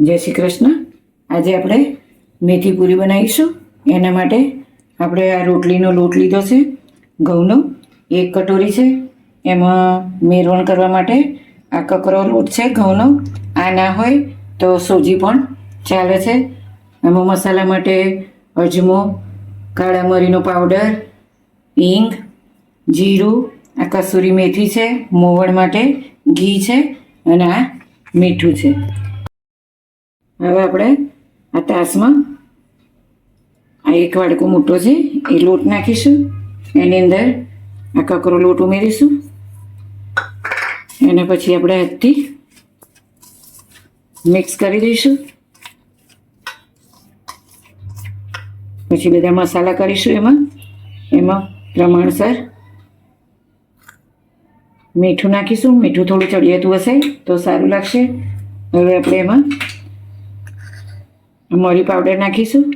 જય શ્રી કૃષ્ણ. આજે આપણે મેથી પૂરી બનાવીશું. એના માટે આપણે આ રોટલીનો લોટ લીધો છે, ઘઉંનો. એક કટોરી છે. એમાં મેરવણ કરવા માટે આ કકરો લોટ છે, ઘઉંનો. આ ના હોય તો સોજી પણ ચાલે છે. એમાં મસાલા માટે અજમો, કાળા મરીનો પાવડર, હિંગ, જીરું, આ કસૂરી મેથી છે, મોવણ માટે ઘી છે અને આ મીઠું છે. હવે આપણે આ તાસમાં આ એક વાડકો મોટો છે, એ લોટ નાખીશું. એની અંદર આ કકરો લોટ ઉમેરીશું. અને પછી આપણે હાથથી મિક્સ કરી દઈશું. પછી બધા મસાલા કરીશું એમાં. એમાં પ્રમાણસર મીઠું નાખીશું. મીઠું થોડું ચડિયાતું હશે તો સારું લાગશે. હવે આપણે એમાં મરી પાવડર નાખીશું.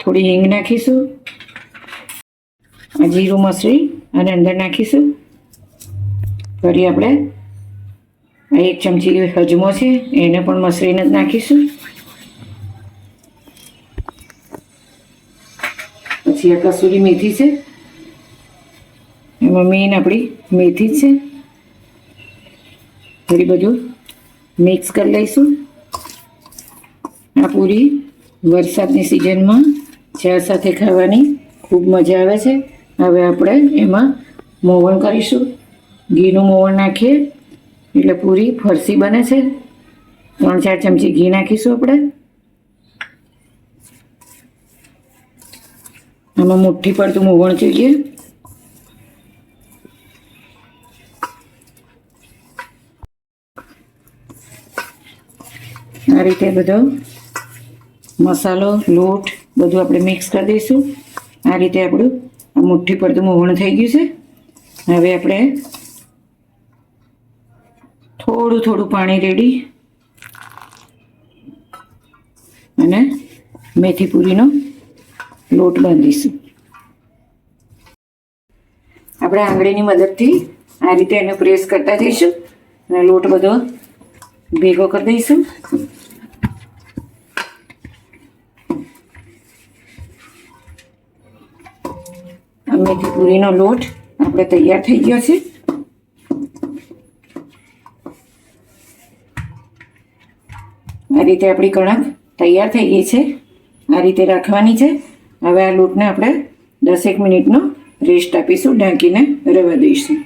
થોડી હિંગ નાખીશું. જીરું મસરી અને અંદર નાખીશું. ફરી આપણે આ એક ચમચી હજમો છે, એને પણ મસરીને જ નાખીશું. પછી આ કસૂરી મેથી છે. એમાં મેઇન આપણી મેથી જ છે. થોડી બધું મિક્સ કરી લઈશું આ પૂરી વરસાદની સિઝનમાં ચા સાથે ખાવાની ખૂબ મજા આવે છે. હવે આપણે એમાં મોવણ કરીશું. ઘીનું મોવણ નાખીએ, એટલે પૂરી ફરસી બને છે. ત્રણ ચાર ચમચી ઘી નાખીશું આપણે. આમાં મુઠ્ઠી પડતું મોવણ જોઈએ. આ રીતે બધો મસાલો, લોટ બધું આપણે મિક્સ કરી દઈશું. આ રીતે આપણું આ મુઠ્ઠી પડતું મોવણ થઈ ગયું છે. હવે આપણે થોડું થોડું પાણી રેડી અને મેથી પૂરીનો લોટ બાંધીશું. આપણે આંગળીની મદદથી આ રીતે એને પ્રેસ કરતા જઈશું અને લોટ બધો ભેગો કરી દઈશું. મેથી પૂરીનો લોટ આપણે તૈયાર થઈ ગયો છે. આ રીતે આપણી કણક તૈયાર થઈ ગઈ છે. આ રીતે રાખવાની છે. હવે આ લોટને આપણે દસેક મિનિટનો રેસ્ટ આપીશું, ઢાંકીને રવા દઈશું.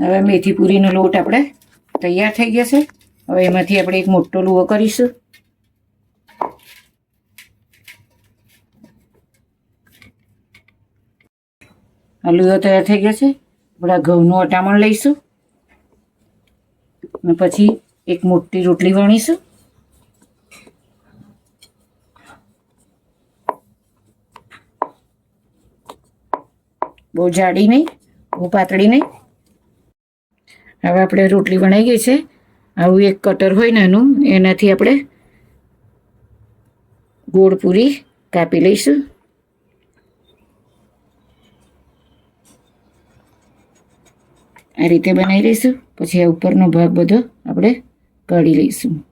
હવે મેથી પૂરીનો લોટ આપણે તૈયાર થઈ ગયો છે. હવે એમાંથી આપણે એક મોટો લુવો કરીશું. આ લુવો તૈયાર થઈ ગયો છે. આપણા ઘઉંનું અટામણ લઈશું. અને પછી એક મોટી રોટલી વણીશું. બહુ જાડી નહીં, બહુ પાતળી નહીં. હવે આપણે રોટલી વણાઈ ગઈ છે. આવું એક કટર હોય નાનું એનાથી આપણે ગોળ પૂરી કાપી લઈશું. આ રીતે બનાવી લઈશું. પછી આ ઉપરનો ભાગ બધો આપણે કાઢી લઈશું.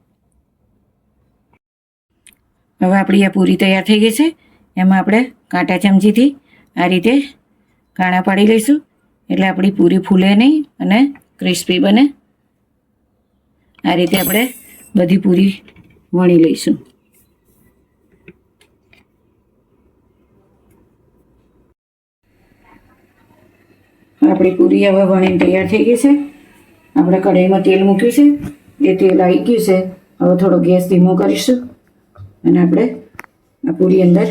હવે આપણી આ પૂરી તૈયાર થઈ ગઈ છે. એમાં આપણે કાંટા ચમચીથી આ રીતે કાણા પાડી લઈશું. એટલે આપણી પૂરી ફૂલે નહીં અને ક્રિસ્પી બને. આ રીતે આપણે બધી પૂરી વણી લઈશું. આપણી પૂરી હવે વણીને તૈયાર થઈ ગઈ છે. આપણે કઢાઈમાં તેલ મૂક્યું છે. એ તેલ આવી ગયું છે. હવે થોડો ગેસ ધીમો કરીશું અને આપણે આ પૂરી અંદર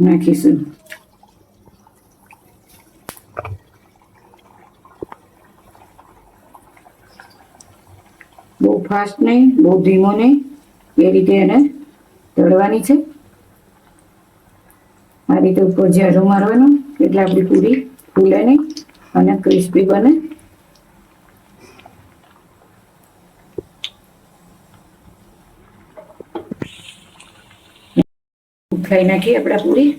નાખીશું. બહુ ફાસ્ટ નહીં, બહુ ધીમો નહીં. એ રીતે એને તળવાની છે. આ રીતે ઉપર ઝાડો મારવાનો, એટલે આપણી પૂરી ફૂલે નહીં. અને ક્રિસ્પી બને. ખાઈ નાખીએ આપણા પૂરી.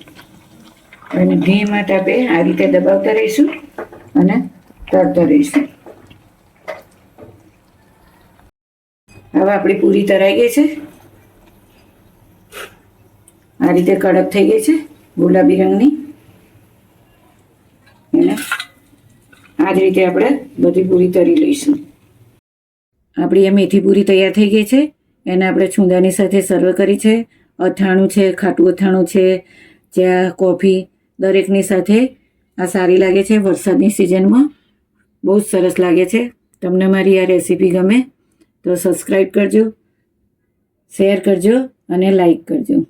અને ઘીમાં તાપે આ રીતે દબાવતા રહીશું અને તળતો રહીશું. હવે આપણી પૂરી તરાઈ ગઈ છે. આ રીતે કડક થઈ ગઈ છે ગુલાબી રંગની. અને આ જ રીતે આપણે બધી પૂરી તરી લઈશું. આપણી આ મેથી પૂરી તૈયાર થઈ ગઈ છે. એને આપણે છુંદાની સાથે સર્વ કરી છે. અથાણું છે, ખાટું અથાણું છે, ચા, કોફી, દરેકની સાથે આ સારી લાગે છે વરસાદની સિઝનમાં. બહુ જ સરસ લાગે છે. તમને મારી આ રેસીપી ગમે તો સબસ્ક્રાઈબ કરજો, શેર કરજો અને લાઈક કરજો.